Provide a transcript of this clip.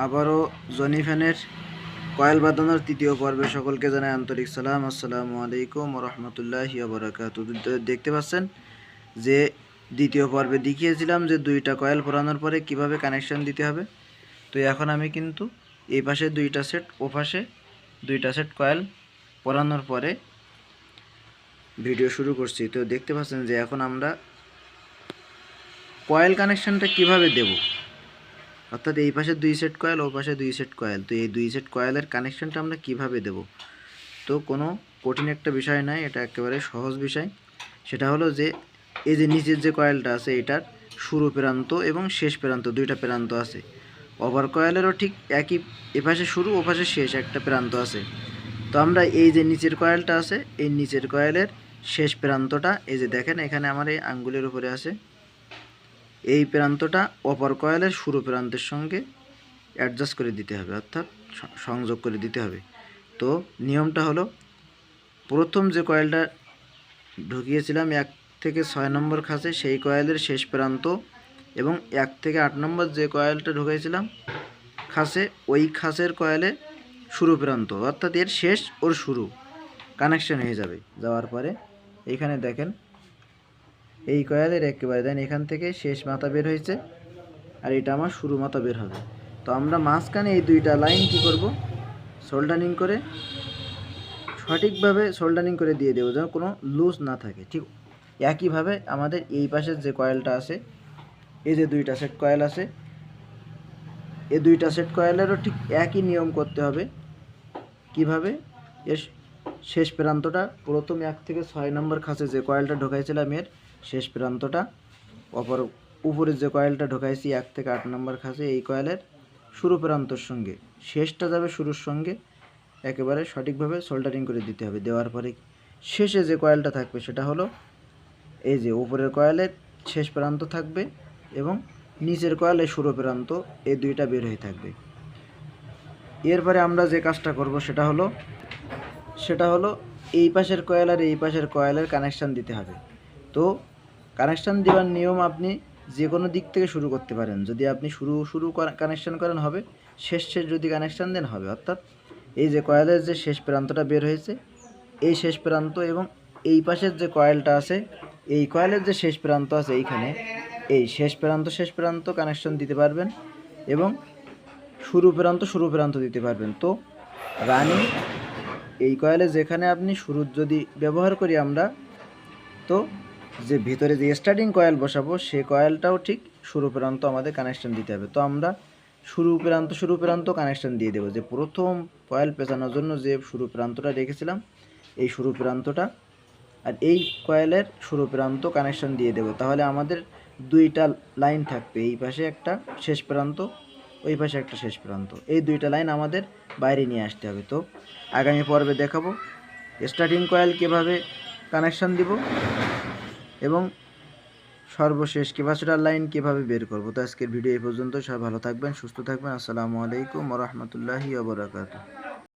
আবারও জনি ফ্যানের কয়েল বাঁধানোর তৃতীয় পর্বে সকলকে জানাই আন্তরিক সালাম, আসসালামু আলাইকুম রহমতুল্লাহি বরাকাত দেখতে পাচ্ছেন যে দ্বিতীয় পর্বে দেখিয়েছিলাম যে দুইটা কয়েল পরানোর পরে কীভাবে কানেকশন দিতে হবে। তো এখন আমি কিন্তু এই পাশে দুইটা সেট, ও পাশে দুইটা সেট কয়েল পরানোর পরে ভিডিও শুরু করছি। তো দেখতে পাচ্ছেন যে এখন আমরা কয়েল কানেকশনটা কীভাবে দেব? অর্থাৎ এই পাশে দুই সেট কয়েল ও পাশে দুই সেট কয়েল তো এই দুই সেট কয়েলের কানেকশনটা আমরা কীভাবে দেব? তো কোনো কঠিন একটা বিষয় নয়, এটা একেবারে সহজ বিষয়। সেটা হলো যে, এই যে নিচের যে কয়েলটা আছে, এটার শুরু প্রান্ত এবং শেষ প্রান্ত, দুইটা প্রান্ত আছে। ওভার কয়েলেরও ঠিক একই এপাশে শুরু, ও পাশে শেষ একটা প্রান্ত আছে। তো আমরা এই যে নিচের কয়েলটা আছে, এই নিচের কয়েলের শেষ প্রান্তটা, এই যে দেখেন, এখানে আমার এই আঙ্গুলের উপরে আছে। এই প্রান্তটা অপর কয়েলের শুরু প্রান্তের সঙ্গে অ্যাডজাস্ট করে দিতে হবে, অর্থাৎ সংযোগ করে দিতে হবে। তো নিয়মটা হলো, প্রথম যে কয়েলটা ঢুকিয়েছিলাম এক থেকে ছয় নম্বর খাসে, সেই কয়েলের শেষ প্রান্ত এবং এক থেকে আট নম্বর যে কয়েলটা ঢুকিয়েছিলাম খাসে, ওই খাসের কয়েলে শুরু প্রান্ত, অর্থাৎ এর শেষ ওর শুরু। কানেকশন হয়ে যাবে, যাওয়ার পরে। এইখানে দেখেন এই কয়েলের একেবারে, দেন এখান থেকে শেষ মাথা বের হয়েছে, আর এটা আমার শুরু মাথা বের হবে। তো আমরা মাঝখানে এই দুইটা লাইন কি করব? সোল্ডারিং করে, সঠিকভাবে সোল্ডারিং করে দিয়ে দেবো, যেন কোনো লুজ না থাকে। ঠিক একইভাবে আমাদের এই পাশের যে কয়েলটা আছে, এই যে দুইটা সেট কয়েল আছে, এই দুইটা সেট কয়েলেরও ঠিক একই নিয়ম করতে হবে। কীভাবে? এর শেষ প্রান্তটা, প্রথম এক থেকে ছয় নম্বর খাঁচে যে কয়েলটা ঢোকাইছিলাম এর শেষ প্রান্তটা, অপর উপরে যে কয়েলটা ঢোকাইছি এক থেকে আট নম্বর খাঁচে এই কয়েলের শুরু প্রান্তর সঙ্গে। শেষটা যাবে শুরুর সঙ্গে, একেবারে সঠিকভাবে সোল্ডারিং করে দিতে হবে। দেওয়ার পরে শেষে যে কয়েলটা থাকবে সেটা হলো এই যে উপরের কয়েলের শেষ প্রান্ত থাকবে এবং নিচের কয়েলের শুরু প্রান্ত এই দুইটা বের হয়ে থাকবে। এরপরে আমরা যে কাজটা করব সেটা হলো সেটা হলো এই পাশের কয়েল আর এই পাশের কয়েলের কানেকশান দিতে হবে। তো কানেকশান দেওয়ার নিয়ম আপনি যে কোনো দিক থেকে শুরু করতে পারেন। যদি আপনি শুরু শুরু কানেকশান করেন হবে, শেষ শেষ যদি কানেকশান দেন হবে। অর্থাৎ এই যে কয়েলের যে শেষ প্রান্তটা বের হয়েছে, এই শেষ প্রান্ত এবং এই পাশের যে কয়েলটা আছে, এই কয়েলের যে শেষ প্রান্ত আছে এইখানে, এই শেষ প্রান্ত শেষ প্রান্ত কানেকশন দিতে পারবেন এবং শুরু প্রান্ত শুরু প্রান্ত দিতে পারবেন। তো রানিং এই কয়েলে যেখানে আপনি শুরু যদি ব্যবহার করি আমরা, তো যে ভিতরে যে স্টার্টিং কয়েল বসাবো, সে কয়েলটাও ঠিক শুরু প্রান্ত আমাদের কানেকশান দিতে হবে। তো আমরা শুরু প্রান্ত শুরু প্রান্ত কানেকশন দিয়ে দেবো। যে প্রথম কয়েল পেঁচানোর জন্য যে শুরু প্রান্তটা রেখেছিলাম, এই শুরু প্রান্তটা আর এই কয়েলের শুরু প্রান্ত কানেকশন দিয়ে দেবো। তাহলে আমাদের দুইটা লাইন থাকবে। এই পাশে একটা শেষ প্রান্ত ওই পাশে একটা শেষ প্রান্ত। এই দুইটা লাইন আমাদের বাইরে নিয়ে আসতে হবে। তো আগামী পর্বে দেখাবো স্টার্টিং কয়েল কীভাবে কানেকশান দিব এবং সর্বশেষ ক্যাপাসিটার লাইন কীভাবে বের করব। তো আজকের ভিডিও এই পর্যন্ত সবাই ভালো থাকবেন, সুস্থ থাকবেন। আসসালামু আলাইকুম রহমতুল্লাহি ওবরাকাতু